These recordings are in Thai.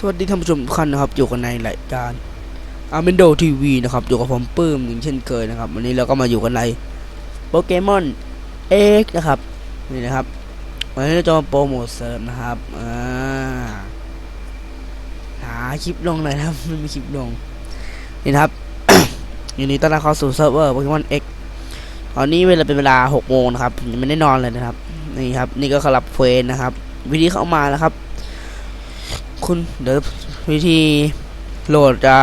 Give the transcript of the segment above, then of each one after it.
สวัสดีท่านผู้ชมทุกท่านนะครับ อยู่กันในรายการอาร์เมนโดทีวีนะครับ อยู่กับผมปื้มอย่างเช่นเคยนะครับ วันนี้เราก็มาอยู่กันในโปเกมอนเอ็กนะครับ นี่นะครับ วันนี้เราจะมาโปรโมทเสริมนะครับอ่าหาคลิปลงหน่อยนะครับไม่มีคลิปลง นี่นะครับยินดีต้อนรับเข้าสู่เซิร์ฟเวอร์โปเกมอนเอ็กตอนนี้เวลาเป็นเวลา6โมงนะครับผมยังไม่ได้นอนเลยนะครับ นี่ครับ นี่ก็สลับเฟรนนะครับ วิธีเข้ามานะครับ คุณเดี๋ยววิธีโหลดจะ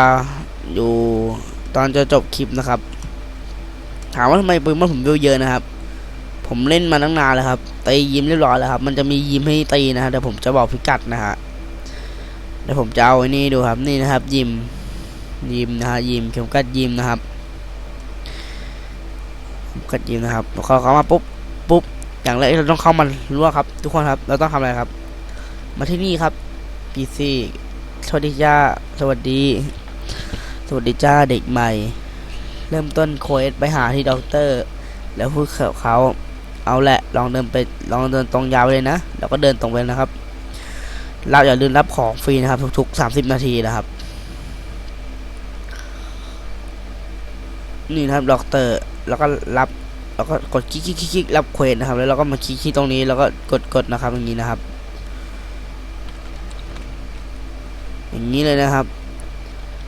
อยู่ตอนจะจบคลิปนะครับ ถามว่าทำไมปืนมันผมวิวเยอะนะครับ ผมเล่นมาตั้งนานแล้วครับตียิมเรียบร้อยแล้วครับ มันจะมียิมให้ตีนะฮะเดี๋ยวผมจะบอกพิกัดนะฮะเดี๋ยวผมจะเอาไอ้นี่ดูครับนี่นะครับ ยิมยิมนะฮะยิมเข็มกัดยิมนะครับเข็มกัดยิมนะครับพอเข้ามาปุ๊บปุ๊บอย่างแรกเราต้องเข้ามารู้ว่าครับ ทุกคนครับ เราต้องทำอะไรครับ มาที่นี่ครับ พีซีสวัสดีจ้าสวัสดี สวัสดีจ้าเด็กใหม่ เริ่มต้นโคเอสไปหาที่ด็อกเตอร์ แล้วพูดกับเขาเอาแหละ ลองเดินไปลองเดินตรงยาวเลยนะแล้วก็เดินตรงไปนะครับ เราอย่าลืมรับของฟรีนะครับ ทุกๆ30นาทีนะครับ นี่นะครับด็อกเตอร์ แล้วก็รับแล้วก็กดคลิกคลิกคลิกคลิกรับเควสนะครับ แล้วเราก็มาคลิกที่ตรงนี้แล้วก็กดกดนะครับอย่างนี้นะครับ อย่างนี้เลยนะครับ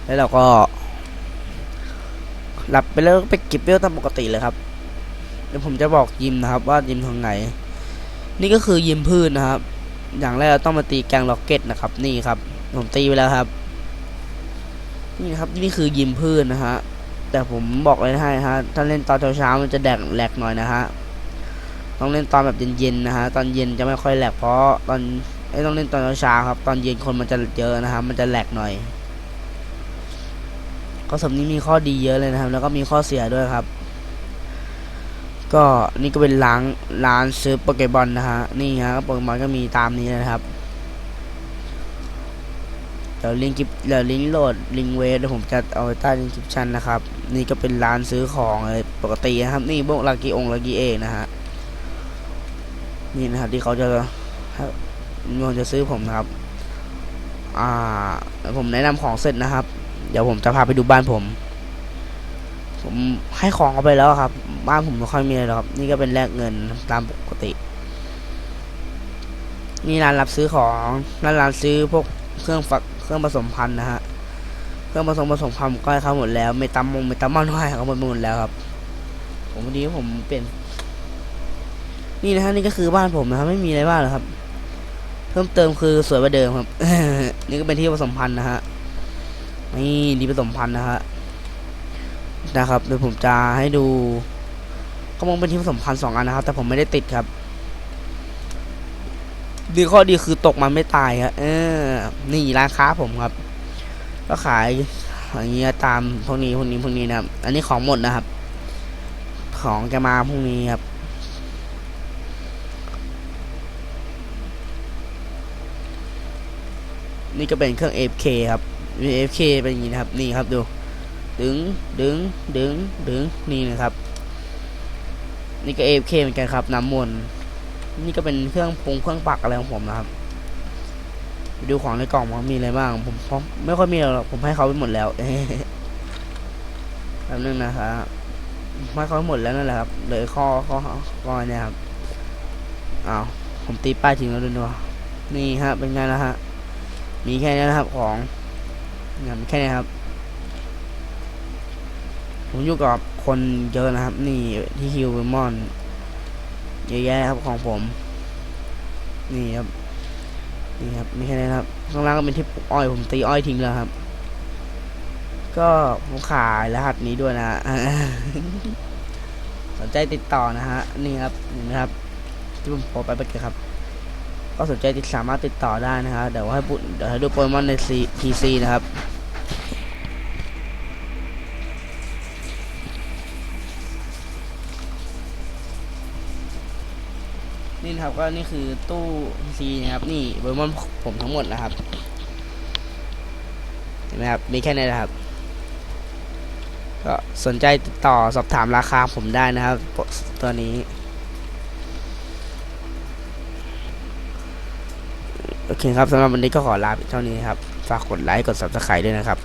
แล้วเราก็ หลับไปแล้วก็ไปเก็บเวลตามปกติเลยครับเดี๋ยวผมจะบอกยิมนะครับ ว่ายิมทางไหน นี่ก็คือยิมพืชนนะครับ อย่างแรกเราต้องมาตีแกงล็อกเก็ตนะครับ นี่ครับ ผมตีไปแล้วครับ นี่ครับนี่คือยิมพืชนะฮะแต่ผมบอกเลยให้ฮะถ้าเล่นตอนเช้าๆมันจะแดกแหลกหน่อยนะฮะต้องเล่นตอนแบบเย็นๆนะฮะตอนเย็นจะไม่ค่อยแหลกเพราะตอน ไอ้ต้องเล่นตอนเช้าครับ ตอนเย็นคนมันจะเยอะนะครับ มันจะแหลกหน่อยก็สำนี้มีข้อดีเยอะเลยนะครับ แล้วก็มีข้อเสียด้วยครับ ก็นี่ก็เป็นร้านร้านซื้อโปเกบอลนะฮะนี่ฮะโปเกมอนก็มีตามนี้นะครับเดี๋ยวลิงก์คลิปเดี๋ยวลิงก์โหลดลิงก์เวสผมจะเอาไว้ใต้ลิงก์คลิปชันนะครับ นี่ก็เป็นร้านซื้อของเลยปกตินะครับ นี่พวกลากีองลากีเองนะฮะนี่นะครับที่เขาจะ มีคนจะซื้อผมนะครับ อ่าผมแนะนำของเสร็จนะครับ เดี๋ยวผมจะพาไปดูบ้านผม ผมให้ของเขาไปแล้วครับ บ้านผมไม่ค่อยมีอะไรหรอกครับ นี่ก็เป็นแลกเงินตามปกติ นี่ร้านรับซื้อของร้านร้านซื้อพวกเครื่องฝักเครื่องผสมพันธุ์นะฮะเครื่องผสมผสมพันธุ์ก็ให้เขาหมดแล้วเมตามงเมตามอนก็ให้เขาหมดหมดแล้วครับ ผมวันนี้ผมเปลี่ยนนี่นะฮะนี่ก็คือบ้านผมนะครับ ไม่มีอะไรบ้างหรอกครับ พิ่มเติมคือสวยกว่าเดิมครับนี่ก็เป็นที่ผสมพันธุ์นะฮะนี่ที่ผสมพันธุ์นะฮะนะครับเดี๋ยวผมจะให้ดูก็มองเป็นที่ผสมพันธุ์สองอันนะครับ แต่ผมไม่ได้ติดครับ ดีข้อดีคือตกมันไม่ตายครับเออ นี่ร้านค้าผมครับ ก็ขายอย่างเงี้ยตามพวกนี้พวกนี้พวกนี้นะครับ อันนี้ของหมดนะครับ ของแกมาพวกนี้ครับ นี่ก็เป็นเครื่อง AFK ครับ AFK เป็นอย่างนี้นะครับ นี่ครับดู ดึง ดึง ดึง ดึง นี่นะครับ นี่ก็ AFK เหมือนกันครับ น้ำมนต์นี่ก็เป็นเครื่องปรุงเครื่องปักอะไรของผมนะครับไปดูของในกล่องว่ามีอะไรบ้าง ผมผมไม่ค่อยมีหรอก ผมให้เขาไปหมดแล้วแป๊บนึงนะครับให้เขาหมดแล้วนั่นแหละครับเลยข้อข้อข้อเนี่ยครับอ้าวผมตีป้ายทิ้งแล้วด้วยนี่ฮะ เป็นไงนะฮะ มีแค่นี้นะครับของงานแค่นี้ครับ ผมอยู่กับคนเยอะนะครับ นี่ที่ฮิวเวมอนเยอะแยะครับของผม นี่ครับนี่ครับมีแค่นี้ครับข้างล่างก็เป็นที่ปลูกอ้อยผมตีอ้อยทิ้งแล้วครับ ก็ผมขายรหัสนี้ด้วยนะสนใจติดต่อนะฮะนี่ครับนี่นะครับ ที่ผมโพสไปเมื่อกี้ครับ ก็สนใจติดสามารถติดต่อได้นะครับเดี๋ยวให้ดเดี๋ยวให้ดูโปเกมอนในซีพีซีนะครับนี่นะครับก็นี่คือตู้ซีนะครับนี่โปเกมอนผมทั้งหมดนะครับเห็นไหมครับมีแค่นี้นะครับ ก็สนใจติดต่อสอบถามราคาผมได้นะครับ ตัวนี้ โอเคครับสำหรับวันนี้ก็ขอลาไปเท่านี้ครับ ฝากกดไลค์ กด subscribe ด้วยนะครับ